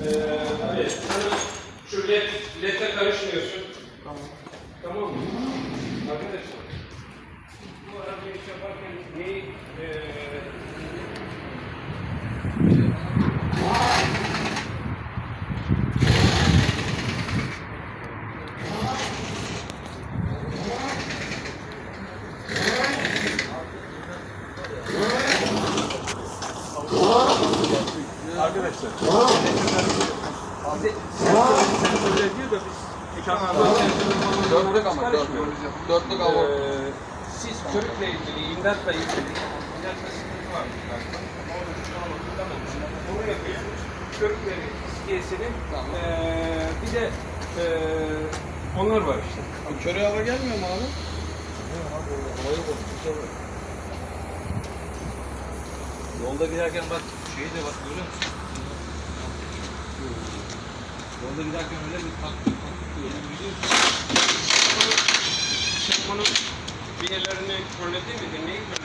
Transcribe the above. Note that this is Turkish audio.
Gracias. Ledle karışmıyorsun. Tamam. Tamam mı? Arkadaşlar bu arabayı iş yaparken neyi ee, Arkadaşlar. Öyle diyor da biz Dörtlük ama dörtlük. Dörtlük hava. Ee, siz körükle ilgili, imdatla ilgili, imdatla sıkıntı var. Onu yapıyorsunuz. Körükleri, iskiyesini, bir de ee, onlar var işte. Köre hava gelmiyor mu abi? Yolda giderken bak şeyi de bak görüyor musun? Yolda giderken öyle bir tak tak tak öyle bir gidiyor. ki. Sen bunun binyelerini körledin mi? Körledin?